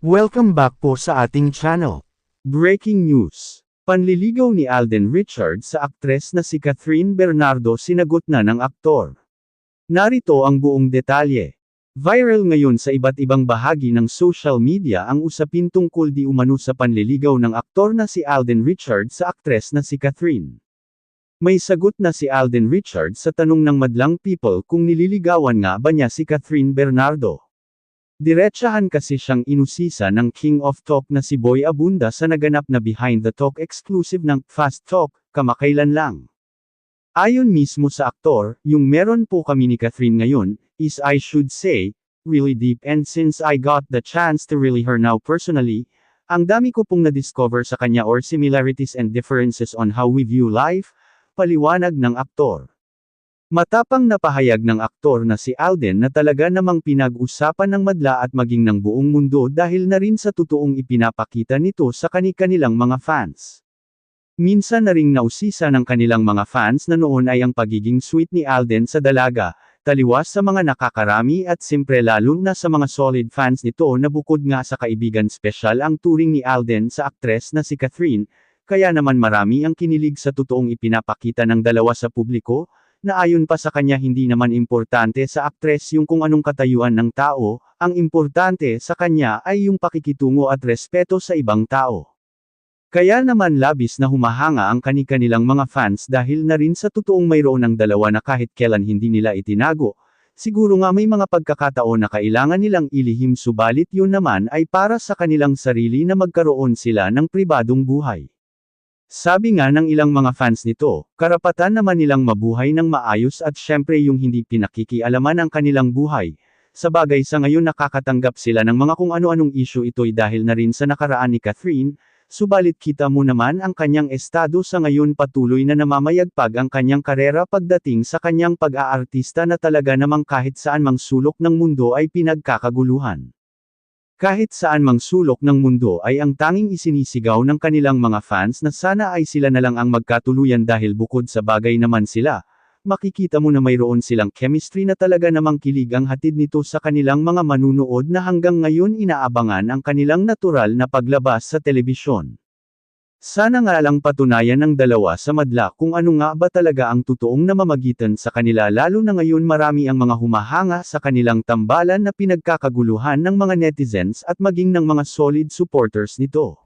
Welcome back po sa ating channel. Breaking news. Panliligaw ni Alden Richards sa aktres na si Catherine Bernardo sinagot na ng aktor. Narito ang buong detalye. Viral ngayon sa iba't ibang bahagi ng social media ang usapin tungkol di umano sa panliligaw ng aktor na si Alden Richards sa aktres na si Catherine. May sagot na si Alden Richards sa tanong ng madlang people kung nililigawan nga ba niya si Catherine Bernardo. Diretsahan kasi siyang inusisa ng King of Talk na si Boy Abunda sa naganap na Behind the Talk exclusive ng Fast Talk, kamakailan lang. Ayon mismo sa aktor, yung meron po kami ni Catherine ngayon, is I should say, really deep and since I got the chance to really her now personally, ang dami ko pong na-discover sa kanya or similarities and differences on how we view life, paliwanag ng aktor. Matapang na pahayag ng aktor na si Alden na talaga namang pinag-usapan ng madla at maging ng buong mundo dahil na rin sa totoong ipinapakita nito sa kani-kanilang mga fans. Minsan na ring nausisa ng kanilang mga fans na noon ay ang pagiging sweet ni Alden sa dalaga, taliwas sa mga nakakarami at simpre lalo na sa mga solid fans nito na bukod nga sa kaibigan special ang turing ni Alden sa aktres na si Catherine, kaya naman marami ang kinilig sa totoong ipinapakita ng dalawa sa publiko, na ayon pa sa kanya hindi naman importante sa aktres yung kung anong katayuan ng tao, ang importante sa kanya ay yung pakikitungo at respeto sa ibang tao. Kaya naman labis na humahanga ang kani-kanilang mga fans dahil na rin sa totoong mayroon ng dalawa na kahit kailan hindi nila itinago. Siguro nga may mga pagkakataon na kailangan nilang ilihim subalit yun naman ay para sa kanilang sarili na magkaroon sila ng pribadong buhay. Sabi nga ng ilang mga fans nito, karapatan naman nilang mabuhay ng maayos at syempre yung hindi pinakikialaman ang kanilang buhay. Sa bagay sa ngayon nakakatanggap sila ng mga kung ano-anong issue ito'y dahil na rin sa nakaraan ni Catherine, subalit kita mo naman ang kanyang estado sa ngayon patuloy na namamayagpag ang kanyang karera pagdating sa kanyang pag-aartista na talaga namang kahit saan mang sulok ng mundo ay pinagkakaguluhan. Kahit saan mang sulok ng mundo ay ang tanging isinisigaw ng kanilang mga fans na sana ay sila na lang ang magkatuluyan dahil bukod sa bagay naman sila, makikita mo na mayroon silang chemistry na talaga namang kilig ang hatid nito sa kanilang mga manunood na hanggang ngayon inaabangan ang kanilang natural na paglabas sa telebisyon. Sana nga lang patunayan ng dalawa sa madla kung ano nga ba talaga ang totoong namamagitan sa kanila lalo na ngayon marami ang mga humahanga sa kanilang tambalan na pinagkakaguluhan ng mga netizens at maging ng mga solid supporters nito.